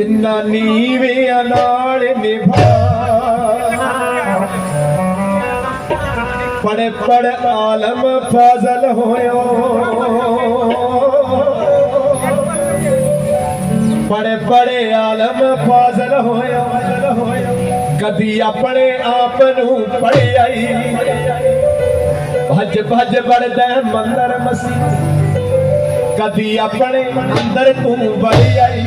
ਜਿੰਨਾ ਨੀਵੀਆਂ ਨਾਲ ਨਿਭਾ। ਪੜ ਪੜ ਆਲਮ ਫਾਜ਼ਲ ਹੋਇਓ। ਬੜੇ ਬੜੇ ਆਲਮ ਫਾਜ਼ਲ ਹੋਇਆ ਕਦੀ ਆਪਣੇ ਆਪ ਨੂੰ ਪੜਿਆਈ ਭੱਜ ਭੱਜ ਵੜਦਾ ਮੰਦਰ ਮਸਜਿਦ ਕਦੀ ਆਪਣੇ ਅੰਦਰ ਤੂੰ ਵੜਿਆਈ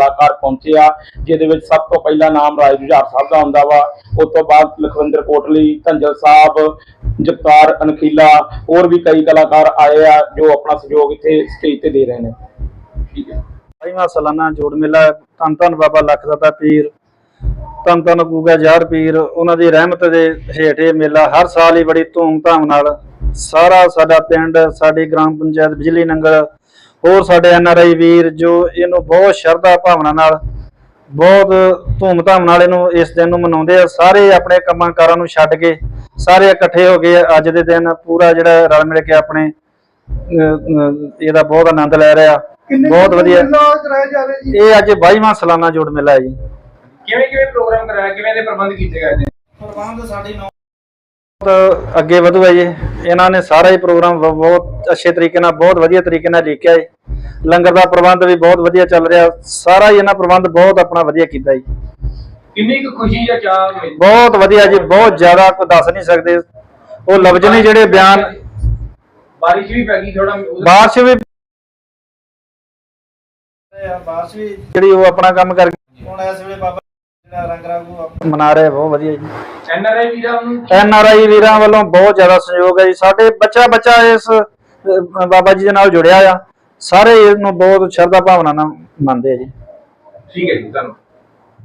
ਕਲਾਕਾਰ ਪਹੁੰਚੇ ਆ, ਜਿਹਦੇ ਵਿੱਚ ਸਭ ਤੋਂ ਪਹਿਲਾਂ ਨਾਮ ਰਾਜ ਜੁਝਾਰ ਸਾਹਿਬ ਦਾ ਆਉਂਦਾ ਵਾ। ਉਸ ਤੋਂ ਬਾਅਦ ਲਖਵਿੰਦਰ ਕੋਟਲੀ, ਧੰਜਲ ਸਾਹਿਬ, ਜਗਤਾਰ ਅਨਖੀਲਾ ਹੋਰ ਵੀ ਕਈ ਕਲਾਕਾਰ ਆਏ ਆ, ਜੋ ਆਪਣਾ ਸਹਿਯੋਗ ਇੱਥੇ ਸਟੇਜ ਤੇ ਦੇ ਰਹੇ ਨੇ। ਠੀਕ ਹੈ। ਬਾਈਵਾਂ ਸਾਲਾਨਾ ਜੋੜ ਮੇਲਾ, ਧੰਨ ਧੰਨ ਬਾਬਾ ਲਖਦਾਤਾ ਪੀਰ, ਧੰਨ ਧੰਨ ਗੂਗਾ ਯਾਰ ਪੀਰ, ਉਹਨਾਂ ਦੀ ਰਹਿਮਤ ਦੇ ਹੇਠ ਮੇਲਾ ਹਰ ਸਾਲ ਹੀ ਬੜੀ ਧੂਮ-ਧਾਮ ਨਾਲ ਸਾਰਾ ਸਾਡਾ ਪਿੰਡ, ਸਾਡੀ ਗ੍ਰਾਮ ਪੰਚਾਇਤ ਬਿਜਲੀ ਨੰਗਲ ਹੋਰ ਸਾਡੇ ਐਨਆਰਆਈ ਵੀਰ ਜੋ ਇਹਨੂੰ ਬਹੁਤ ਸ਼ਰਧਾ ਭਾਵਨਾ ਨਾਲ ਬਹੁਤ ਧੂਮ-ਧਾਮ ਨਾਲ ਇਹਨੂੰ ਇਸ ਦਿਨ ਨੂੰ ਮਨਾਉਂਦੇ ਆ। ਸਾਰੇ ਆਪਣੇ ਕੰਮਾਂ ਕਾਰਾਂ ਨੂੰ ਛੱਡ ਕੇ ਸਾਰੇ ਇਕੱਠੇ ਹੋ ਗਏ ਅੱਜ ਦੇ ਦਿਨ ਪੂਰਾ ਜਿਹੜਾ ਰਲ ਮਿਲ ਕੇ ਆਪਣੇ ਇਹਦਾ ਬਹੁਤ ਆਨੰਦ ਲੈ ਰਿਹਾ ਬਹੁਤ ਵਧੀਆ। ਇਹ ਅੱਜ 22ਵਾਂ ਸਾਲਾਨਾ ਜੋੜ ਮੇਲਾ ਹੈ ਜੀ। ਕਿਵੇਂ ਕਿਵੇਂ ਪ੍ਰੋਗਰਾਮ ਕਰਾਇਆ? ਕਿਵੇਂ ਦੇ ਪ੍ਰਬੰਧ ਕੀਤੇ ਗਏ ਨੇ ਬਹੁਤ ਅੱਗੇ ਵਧੂ ਹੈ ਜੀ। ਇਹਨਾਂ ਨੇ ਸਾਰਾ ਹੀ ਪ੍ਰੋਗਰਾਮ ਬ- ਬਹੁਤ ਅੱਛੇ ਤਰੀਕੇ ਨਾਲ ਬਹੁਤ ਵਧੀਆ ਤਰੀਕੇ ਨਾਲ ਲਿਖਿਆ ਹੈ ਲੰਗਰ ਦਾ ਪ੍ਰਬੰਧ ਵੀ ਬਹੁਤ ਵਧੀਆ ਚੱਲ ਰਿਹਾ। ਸਾਰਾ ਹੀ ਇਹਨਾਂ ਪ੍ਰਬੰਧ ਬਹੁਤ ਆਪਣਾ ਵਧੀਆ ਕੀਤਾ ਜੀ। ਕਿੰਨੀ ਕੁ ਖੁਸ਼ੀ ਜਾਂ ਚਾਹ ਬਹੁਤ ਵਧੀਆ ਜੀ ਬਹੁਤ ਜ਼ਿਆਦਾ ਕੋਈ ਦੱਸ ਨਹੀਂ ਸਕਦੇ। ਉਹ ਲਫ਼ਜ਼ ਨਹੀਂ ਜਿਹੜੇ ਬਿਆਨ ਬਾਰਿਸ਼ ਵੀ ਪੈ ਗਈ ਥੋੜਾ ਬਾਰਿਸ਼ ਵੀ ਜਿਹੜੀ ਉਹ ਆਪਣਾ ਕੰਮ ਕਰ ਹੁਣ ਇਸ ਵੇਲੇ ਬਾਬਾ ਮਨਾ ਰਹੇ ਬਹੁਤ ਵਧੀਆ ਜੀ। ਐਨਆਰਆਈ ਵੀਰਾਂ ਨੂੰ ਐਨ ਆਰ ਆਈ ਵੀਰਾਂ ਵੱਲੋਂ ਬਹੁਤ ਜ਼ਿਆਦਾ ਸਹਿਯੋਗ ਹੈ ਜੀ। ਸਾਡੇ ਬੱਚਾ ਬੱਚਾ ਇਸ ਅਹ, ਬਾਬਾ ਜੀ ਦੇ ਨਾਲ ਜੁੜਿਆ ਆ। ਸਾਰੇ ਇਹਨੂੰ ਬਹੁਤ ਸ਼ਰਧਾ ਭਾਵਨਾ ਨਾਲ ਮੰਨਦੇ ਆ ਜੀ। ਠੀਕ ਹੈ ਜੀ ਤੁਹਾਨੂੰ